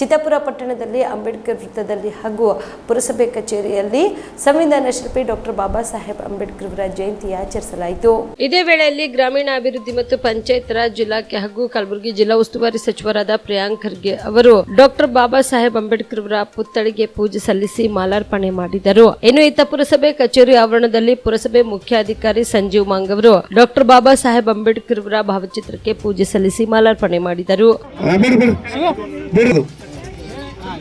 ಚಿತ್ತಾಪುರ ಪಟ್ಟಣದಲ್ಲಿ ಅಂಬೇಡ್ಕರ್ ವೃತ್ತದಲ್ಲಿ ಹಾಗೂ ಪುರಸಭೆ ಕಚೇರಿಯಲ್ಲಿ ಸಂವಿಧಾನ ಶಿಲ್ಪಿ ಡಾಕ್ಟರ್ ಬಾಬಾ ಸಾಹೇಬ್ ಅಂಬೇಡ್ಕರ್ ಅವರ ಜಯಂತಿ ಆಚರಿಸಲಾಯಿತು. ಇದೇ ವೇಳೆಯಲ್ಲಿ ಗ್ರಾಮೀಣಾಭಿವೃದ್ಧಿ ಮತ್ತು ಪಂಚಾಯತ್ ರಾಜ್ ಇಲಾಖೆ ಹಾಗೂ ಕಲಬುರಗಿ ಜಿಲ್ಲಾ ಉಸ್ತುವಾರಿ ಸಚಿವರಾದ ಪ್ರಿಯಾಂಕ್ ಖರ್ಗೆ ಅವರು ಡಾಕ್ಟರ್ ಬಾಬಾ ಸಾಹೇಬ್ ಅಂಬೇಡ್ಕರ್ ಅವರ ಪುತ್ಥಳಿಗೆ ಪೂಜೆ ಸಲ್ಲಿಸಿ ಮಾಲಾರ್ಪಣೆ ಮಾಡಿದರು. ಇನ್ನು ಇತ್ತ ಪುರಸಭೆ ಕಚೇರಿ ಆವರಣದಲ್ಲಿ ಪುರಸಭೆ ಮುಖ್ಯಾಧಿಕಾರಿ ಸಂಜೀವ್ ಮಾಂಗ್ ಅವರು ಡಾಕ್ಟರ್ ಬಾಬಾ ಸಾಹೇಬ್ ಅಂಬೇಡ್ಕರ್ ಅವರ ಭಾವಚಿತ್ರಕ್ಕೆ ಪೂಜೆ ಸಲ್ಲಿಸಿ ಮಾಲಾರ್ಪಣೆ ಮಾಡಿದರು.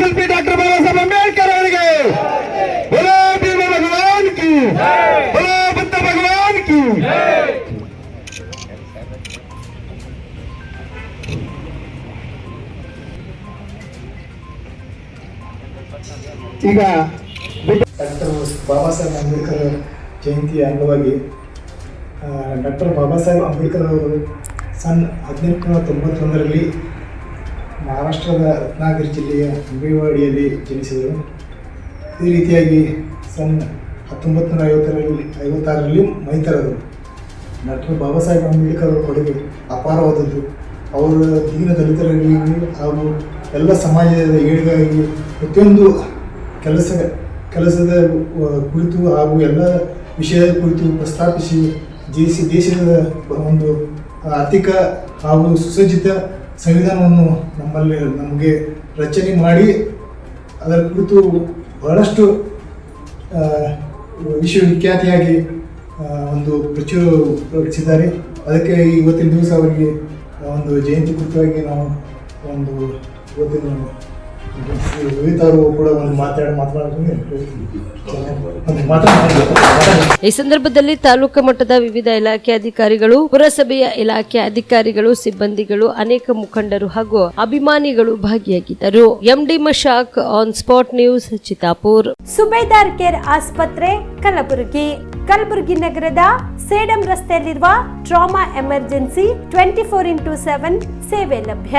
ಶಿಲ್ಪಿ ಡಾಕ್ಟರ್ ಬಾಬಾ ಸಾಹೇಬ್ ಅಂಬೇಡ್ಕರ್ ಅವರಿಗೆ. ಭೀಮ ಭಗವಾನ್ ಕಿ. ಬಲೋ ಬುದ್ಧ ಭಗವಾನ್ ಕಿ. ಈಗ ಡಾಕ್ಟರ್ ಬಾಬಾ ಸಾಹೇಬ್ ಅಂಬೇಡ್ಕರ್ ಜಯಂತಿಯ ಅಂಗವಾಗಿ ಡಾಕ್ಟರ್ ಬಾಬಾ ಸಾಹೇಬ್ ಅಂಬೇಡ್ಕರ್ ಅವರು ಸನ್ ಹದಿನೆಂಟುನೂರ ತೊಂಬತ್ತೊಂದರಲ್ಲಿ ಮಹಾರಾಷ್ಟ್ರದ ರತ್ನಾಗಿರಿ ಜಿಲ್ಲೆಯ ಅಂಬೇವಾಡಿಯಲ್ಲಿ ಜನಿಸಿದರು. ಈ ರೀತಿಯಾಗಿ ಸನ್ ಹತ್ತೊಂಬತ್ತು ನೂರ ಐವತ್ತರಲ್ಲಿ, ಐವತ್ತಾರರಲ್ಲಿ ಮೈತರರು ಡಾಕ್ಟರ್ ಬಾಬಾ ಸಾಹೇಬ್ ಅಂಬೇಡ್ಕರ್ ಅವರ ಕೊಡುಗೆ ಅಪಾರವಾದದ್ದು. ಅವರ ದೀನ ದಲಿತರಲ್ಲಿ ಹಾಗೂ ಎಲ್ಲ ಸಮಾಜದ ಏಳಿಗಾಗಿ ಪ್ರತಿಯೊಂದು ಕೆಲಸ, ಕೆಲಸದ ಕುರಿತು ಹಾಗೂ ಎಲ್ಲ ವಿಷಯದ ಕುರಿತು ಪ್ರಸ್ತಾಪಿಸಿ ದೇಶ, ದೇಶದ ಒಂದು ಆರ್ಥಿಕ ಹಾಗೂ ಸುಸಜ್ಜಿತ ಸಂವಿಧಾನವನ್ನು ನಮ್ಮಲ್ಲಿ ನಮಗೆ ರಚನೆ ಮಾಡಿ ಅದರ ಕುರಿತು ಬಹಳಷ್ಟು ವಿಶ್ವವಿಖ್ಯಾತಿಯಾಗಿ ಒಂದು ಪ್ರಚುರ ಪ್ರಕಟಿಸಿದ್ದಾರೆ. ಅದಕ್ಕೆ ಇವತ್ತಿನ ದಿವಸ ಅವರಿಗೆ ಒಂದು ಜಯಂತಿ ಕುರಿತವಾಗಿ ನಾವು ಒಂದು ಇವತ್ತಿನ ಈ ಸಂದರ್ಭದಲ್ಲಿ ತಾಲೂಕು ಮಟ್ಟದ ವಿವಿಧ ಇಲಾಖೆ ಅಧಿಕಾರಿಗಳು ಪುರಸಭೆಯ ಇಲಾಖೆ ಅಧಿಕಾರಿಗಳು ಸಿಬ್ಬಂದಿಗಳು ಅನೇಕ ಮುಖಂಡರು ಹಾಗೂ ಅಭಿಮಾನಿಗಳು ಭಾಗಿಯಾಗಿದ್ದರು. MD Mashak on spot news Chitapur Subedar care ಆಸ್ಪತ್ರೆ ಕಲಬುರಗಿ. ಕಲಬುರಗಿ ನಗರದ ಸೇಡಂ ರಸ್ತೆಯಲ್ಲಿರುವ trauma emergency twenty four into seven ಸೇವೆ ಲಭ್ಯ.